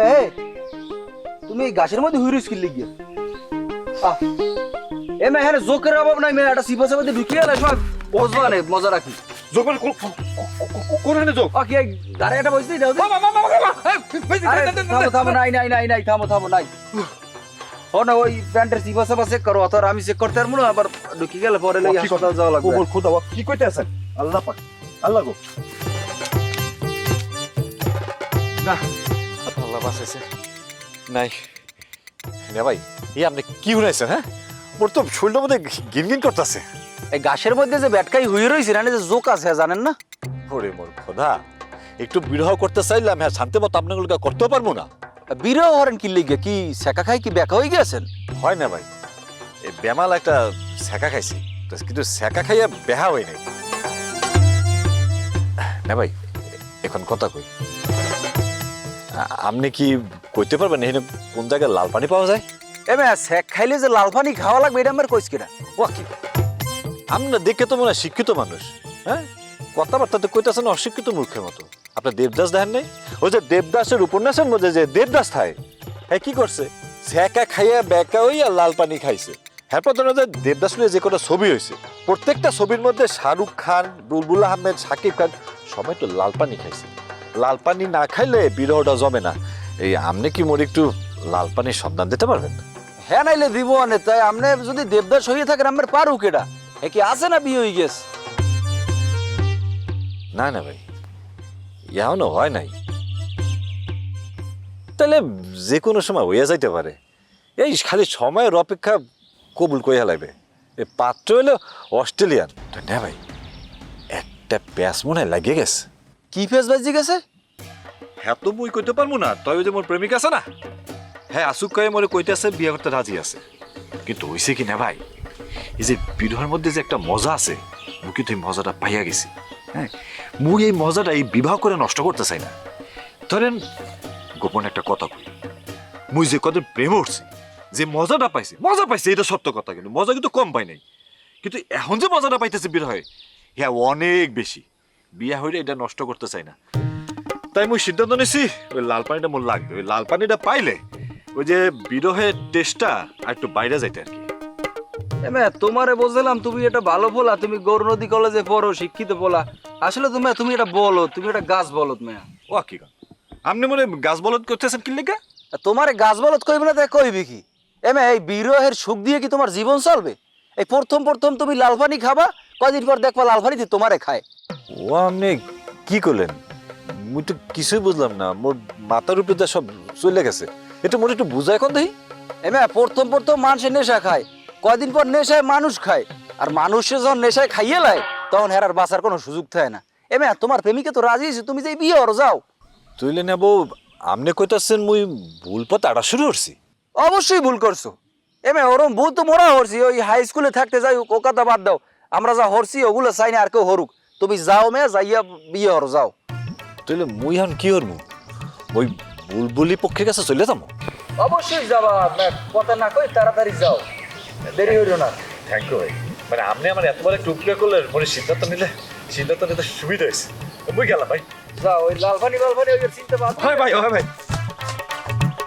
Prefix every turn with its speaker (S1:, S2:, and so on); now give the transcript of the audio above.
S1: মেয়ে তুমি এই গাছের মধ্যে হুইরিস কিনলে গিয়ে। এ মেয়ে হ্যাঁ জোকের অভাব নাই মেয়ে একটা সিপা সাপাতে ঢুকিয়ে না সময় বসবা নেই মজা রাখি
S2: যোগ মানে কোনখানে যোগ
S1: ও এই গাড়ি একটা বসতেই যাও থামো থামো নাই নাই নাই নাই থামো থামো নাই। ও না ওই প্যান্টের সিপা চেক করো অত আমি চেক করতে পারব না আবার ঢুকি গেলে পরে লেগে হাসপাতাল যাওয়া লাগবে।
S2: খোদা কি কইতে আছেন? আল্লাহ পাক আল্লাহ গো।
S3: আল্লাহ বাঁচাইছে নাই ভাই আপনি কি হ্যাঁ? মোর তো শরীরটার মধ্যে গিন গিন করতেছে।
S1: এই গাছের মধ্যে যে ব্যাটকাই রয়েছে না যে জোক আছে জানেন না?
S3: ওরে মোর খোদা একটু বিরহ করতে চাইলাম হ্যাঁ শান্তি মতো আপনাগুলোকে করতেও পারব না।
S1: বিরহ হরেন কি লিগে কি শেখা খাই কি বেকা হয়ে গেছেন
S3: হয় না ভাই এই বেমাল একটা সেকা খাইছি কিন্তু সেকা খাইয়া বেহা হয় নাই। না ভাই এখন কথা কই। আপনি কি কইতে পারবেন এখানে কোন জায়গায় লাল পানি পাওয়া যায়?
S1: এমে শেখ খাইলে যে লাল পানি খাওয়া লাগবে এটা আমার কইস কিনা?
S3: ও কি? আমরা দেখে তো মনে হয় শিক্ষিত মানুষ হ্যাঁ? কথাবার্তা তো কইতেছেন অশিক্ষিত মূর্খের মতো। আপনার দেবদাস দেখেন নাই? ওই যে দেবদাসের উপন্যাসের মধ্যে যে দেবদাস খায় হ্যাঁ কি করছে? ছ্যাঁকা খাইয়া বেকা হই আর লাল পানি খাইছে। ধরো যে দেবদাস নিয়ে যে কটা ছবি হয়েছে প্রত্যেকটা ছবির মধ্যে শাহরুখ খান বুলবুল আহমেদ সাকিব খান সবাই তো লাল পানি খাইছে। লাল পানি না খাইলে বিরহটা জমে না। এই আপনি কি মোর একটু লাল পানির সন্ধান দিতে পারবেন?
S1: হ্যাঁ নাইলে দিব অনে তাই আপনি যদি দেবদাস হয়ে থাকেন আমার পারু কেডা এ কি আছে না বিয়ে হয়ে গেছে?
S3: না না ভাই এখনও হয় নাই। তাহলে যে কোনো সময় হইয়া যাইতে পারে। এই খালি সময়ের অপেক্ষা কবুল করে হেলাইবে এই পাত্র হলো অস্ট্রেলিয়ান। না ভাই একটা প্যাস মনে হয় লাগিয়ে গেছে।
S1: কি ফেস বাজি গেছে?
S3: হ্যাঁ তো মুই কইতে পারব না তবে যে মোর প্রেমিক আছে না? হ্যাঁ আসুক কয়ে মোরে কইতেছে বিয়ে করতে রাজি আছে। কিন্তু হইছে কি না ভাই? এই যে বিবাহের মধ্যে যে একটা মজা আছে মুই কিন্তু এই মজাটা পাইয়া গেছি। হ্যাঁ মুই এই মজাটা এই বিবাহ করে নষ্ট করতে চাই না। ধরেন, গোপন একটা কথা কই। মুই যে কদিন প্রেম উঠছি যে মজাটা পাইছি, মজা পাইছি এটা সত্য কথা কিন্তু, মজা কিন্তু কম পাই নাই। কিন্তু এখন যে মজাটা পাইতেছে বিরহে হ্যাঁ অনেক বেশি। বিয়া হইলে এটা নষ্ট করতে চাই না। তাই মুই সিদ্ধান্ত নিছি ওই লাল পানিটা মোর লাগবে। ওই লাল পানিটা পাইলে ওই যে বিরহের টেস্টটা আর একটু বাইরে যাইতে আর কি।
S1: এমে তোমারে বুঝলাম তুমি এটা ভালো বলা তুমি গৌর নদী কলেজে পড়ো শিক্ষিত বলা আসলে তুমি তুমি এটা বলো তুমি এটা গাছ বলো তুমি
S3: ও কি? আপনি মনে গাছ বলদ করতেছেন কি লেগা?
S1: তোমারে গাছ বলত কইবে না তাই কইবে কি? এমে এই বিরহের সুখ দিয়ে কি তোমার জীবন চলবে? এই প্রথম প্রথম তুমি লাল পানি খাবা কয়দিন পর দেখবা লাল দিয়ে তোমারে খায়।
S3: ও আপনি কি করলেন? মুই তো কিছুই বুঝলাম না। মোর মাথার উপরে তো সব চলে গেছে। এটা মোর একটু বুঝায় এখন দেখি।
S1: এমে প্রথম প্রথম মানুষের নেশা খায়। কয়দিন পর নেশায় মানুষ খায়। আর মানুষে যখন নেশায় খাইয়ে লাই তখন হেরার বাঁচার কোনো সুযোগ থাকে না। এমে তোমার প্রেমিকে তো রাজি হয়েছে তুমি যে বিয়ে হরো যাও।
S3: তুইলে নেব আপনি কইতাছেন মুই ভুল পথ আড়া শুরু করছি।
S1: অবশ্যই ভুল করছ। এমে ওরম ভুল তো মোরা হরছি ওই হাই স্কুলে থাকতে যাই ও কথা বাদ দাও। আমরা যা হরছি ওগুলো চাই না আর কেউ হরুক। তুমি যাও মে যাইয়া বিয়ে হর যাও।
S3: তুইলে মুই এখন কি হরমু ওই বুলবুলি পক্ষের কাছে চলে যাব
S1: অবশ্যই যাবা কথা না কই তাড়াতাড়ি যাও। দেরি হইল না।
S3: থ্যাংক ইউ ভাই। মানে আপনি আমার এত বড় উপকার করলেন মনে সিদ্ধান্ত নিলে সিদ্ধান্ত নিতে সুবিধা হয়েছে। মুই গেলাম ভাই।
S1: যাও ওই লালফানি লালফানি ওই চিনতে
S2: হয় ভাই হয় ভাই।